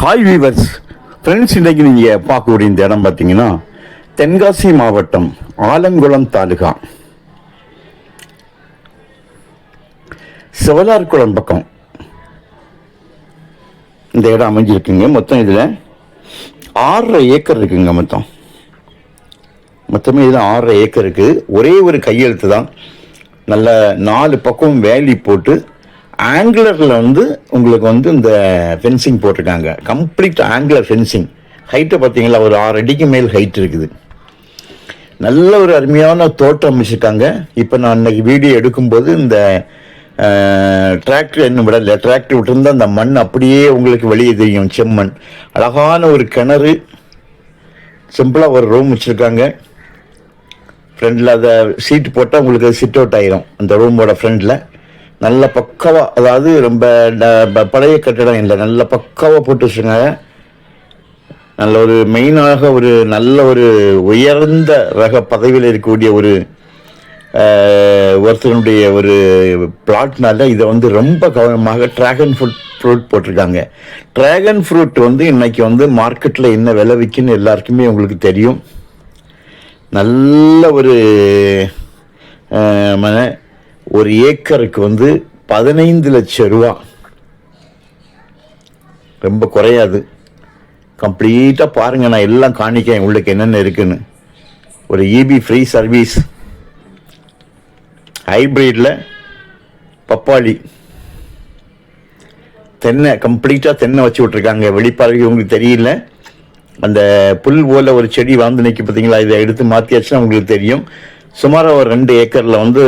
Hi viewers friends இன்றைக்கு நீங்கள் பார்க்கக்கூடிய இந்த இடம் பார்த்தீங்கன்னா தென்காசி மாவட்டம் ஆலங்குளம் தாலுகா. சிவலார்குளம் பக்கம் இந்த இடம் அமைஞ்சிருக்குங்க. மொத்தம் இதில் ஆறரை ஏக்கர் இருக்குங்க மொத்தம். மொத்தமே இதில் ஆறரை ஏக்கர் இருக்குது ஒரே ஒரு கையெழுத்து தான். நல்ல நாலு பக்கம் வேலி போட்டு ஆங்குலரில் வந்து உங்களுக்கு வந்து இந்த ஃபென்சிங் போட்டிருக்காங்க. கம்ப்ளீட் ஆங்குலர் ஃபென்சிங் ஹைட்டை பார்த்தீங்களா? ஒரு ஆறு அடிக்கு மேல் ஹைட் இருக்குது. நல்ல ஒரு அருமையான தோட்டம் அமைச்சிருக்காங்க. இப்போ நான் அன்றைக்கி வீடியோ எடுக்கும்போது இந்த டிராக்டர் என்ன விடல டிராக்டர் விட்டுருந்தா அந்த மண் அப்படியே உங்களுக்கு வெளியே தெரியும் செம்மண். அழகான ஒரு கிணறு. சிம்பிளாக ஒரு ரூம் வச்சுருக்காங்க. ஃப்ரெண்டில் அதை சீட்டு போட்டால் உங்களுக்கு சிட் அவுட் ஆயிரும். அந்த ரூமோட ஃப்ரெண்டில் நல்ல பக்காவாக அதாவது ரொம்ப ட- ப- பழைய கட்டிடம் இல்லை நல்ல பக்காவாக போட்டு வச்சுருக்காங்க. நல்ல ஒரு மெயினாக ஒரு நல்ல ஒரு உயர்ந்த ரக பதவியில் இருக்கக்கூடிய ஒரு ஒருத்தனுடைய ஒரு பிளாட்னால இதை வந்து ரொம்ப கவனமாக ட்ராகன் ஃப்ரூட் ஃப்ரூட் போட்டிருக்காங்க. ட்ராகன் ஃப்ரூட் வந்து இன்னைக்கு வந்து மார்க்கெட்டில் என்ன விலை விற்குன்னு எல்லாருக்குமே உங்களுக்கு தெரியும். நல்ல ஒரு மன ஒரு ஏக்கருக்கு வந்து பதினைந்து லட்சம் ரூபா. ரொம்ப குறையாது. கம்ப்ளீட்டாக பாருங்கள் நான் எல்லாம் காணிக்கேன் உள்ளுக்கு என்னென்ன இருக்குன்னு. ஒரு இபி ஃப்ரீ சர்வீஸ் ஹைப்ரிட்டில் பப்பாளி. தென்னை கம்ப்ளீட்டாக தென்னை வச்சு விட்ருக்காங்க வெளிப்பார்வை உங்களுக்கு தெரியல. அந்த புல் போல ஒரு செடி வாழ்ந்து நிற்க பார்த்தீங்களா இதை எடுத்து மாற்றியாச்சுன்னா உங்களுக்கு தெரியும். சுமாராக ஒரு ரெண்டு ஏக்கரில் வந்து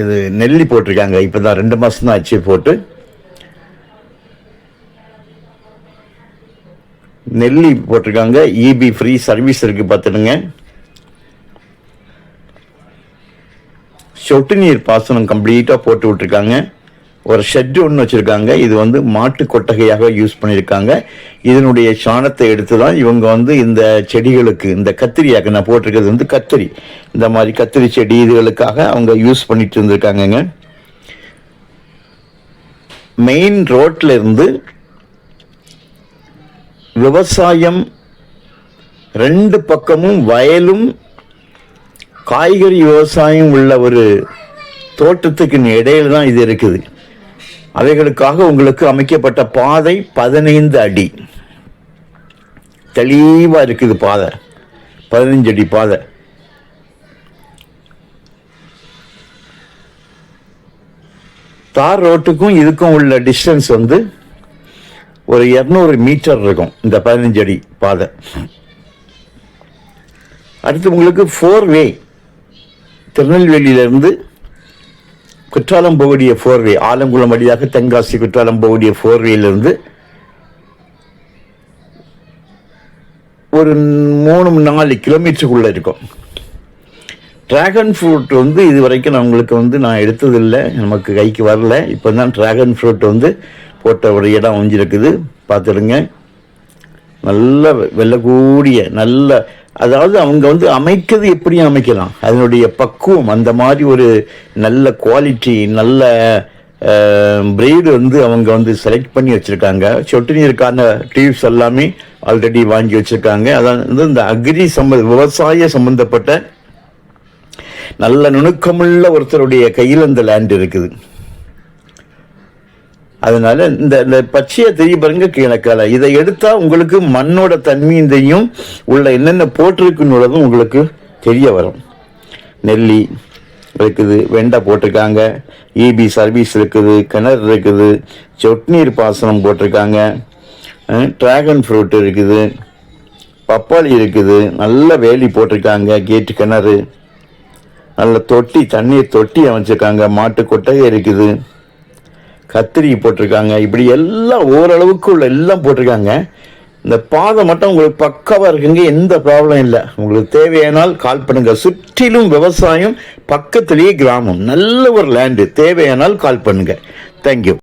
இது நெல்லி போட்டிருக்காங்க. இப்போ தான் ரெண்டு மாதம் தான் ஆச்சு போட்டு. நெல்லி போட்டிருக்காங்க. இபி ஃப்ரீ சர்வீஸ் இருக்கு பார்த்துடுங்க. சொட்டு நீர் பாசனம் கம்ப்ளீட்டாக போட்டு விட்டுருக்காங்க. ஒரு ஷெட்டு ஒன்று வச்சுருக்காங்க. இது வந்து மாட்டு கொட்டகையாக யூஸ் பண்ணியிருக்காங்க. இதனுடைய சாணத்தை எடுத்து தான் இவங்க வந்து இந்த செடிகளுக்கு இந்த கத்திரியாக நான் போட்டிருக்கிறது வந்து கத்திரி. இந்த மாதிரி கத்திரி செடி இதுகளுக்காக அவங்க யூஸ் பண்ணிட்டு இருந்திருக்காங்கங்க. மெயின் ரோட்டில் இருந்து விவசாயம் ரெண்டு பக்கமும் வயலும் காய்கறி விவசாயம் உள்ள ஒரு தோட்டத்துக்கு இடையில தான் இது இருக்குது. அவைகளுக்காக உங்களுக்கு அமைக்கப்பட்ட பாதை பதினைந்து அடி. தெளிவாக இருக்குது பாதை. பதினஞ்சு அடி பாதை. தார் ரோட்டுக்கும் இதுக்கும் உள்ள டிஸ்டன்ஸ் வந்து ஒரு இரநூறு மீட்டர் இருக்கும். இந்த பதினஞ்சு அடி பாதை. அடுத்து உங்களுக்கு ஃபோர் வே திருநெல்வேலியிலிருந்து குற்றாலம் போகக்கூடிய ஃபோர்வே ஆலங்குளம் வழியாக தென்காசி குற்றாலம் போகக்கூடிய ஃபோர்வேலிருந்து ஒரு மூணு நாலு கிலோமீட்டருக்குள்ளே இருக்கும். டிராகன் ஃப்ரூட் வந்து இது வரைக்கும் நான் உங்களுக்கு வந்து நான் எடுத்ததில்லை. நமக்கு கைக்கு வரல. இப்போ தான் டிராகன் ஃப்ரூட் வந்து போட்ட ஒரு இடம் அமைஞ்சிருக்குது. பார்த்துடுங்க. நல்ல வெல்லக்கூடிய நல்ல அதாவது அவங்க வந்து அமைக்கிறது எப்படியும் அமைக்கலாம். அதனுடைய பக்குவம் அந்த மாதிரி ஒரு நல்ல குவாலிட்டி நல்ல பிரீடு வந்து அவங்க வந்து செலக்ட் பண்ணி வச்சுருக்காங்க. சொட்டு நீருக்கான டியூப்ஸ் எல்லாமே ஆல்ரெடி வாங்கி வச்சுருக்காங்க. அதான் வந்து இந்த அக்ரி சம்ப விவசாய சம்பந்தப்பட்ட நல்ல நுணுக்கமுள்ள ஒருத்தருடைய கையில் அந்த லேண்ட் இருக்குது. அதனால இந்த இந்த பச்சையை தெரிய பாருங்க கீழக்கால இதை எடுத்தா உங்களுக்கு மண்ணோட தன்மையும் தெரியும் உள்ள என்னென்ன போட்டிருக்குன்னு உங்களுக்கு தெரிய வரும். நெல்லி இருக்குது வெண்டை போட்டிருக்காங்க இபி சர்வீஸ் இருக்குது கிணறு இருக்குது சொட்நீர் பாசனம் போட்டிருக்காங்க ட்ராகன் ஃப்ரூட் இருக்குது பப்பாளி இருக்குது நல்ல வேலி போட்டிருக்காங்க கேட்டு கிணறு நல்ல தொட்டி தண்ணீர் தொட்டி அமைச்சிருக்காங்க மாட்டு கொட்டகை இருக்குது. கத்திரி போட்டிருக்காங்க. இப்படி எல்லாம் ஓரளவுக்கு உள்ள எல்லாம் போட்டிருக்காங்க. இந்த பாதை மட்டும் உங்களுக்கு பக்காவாக இருக்குங்க எந்த ப்ராப்ளம் இல்லை. உங்களுக்கு தேவையானால் கால் பண்ணுங்க. சுற்றிலும் விவசாயம் பக்கத்திலேயே கிராமம். நல்ல ஒரு லேண்டு தேவையானால் கால் பண்ணுங்க. தேங்க்யூ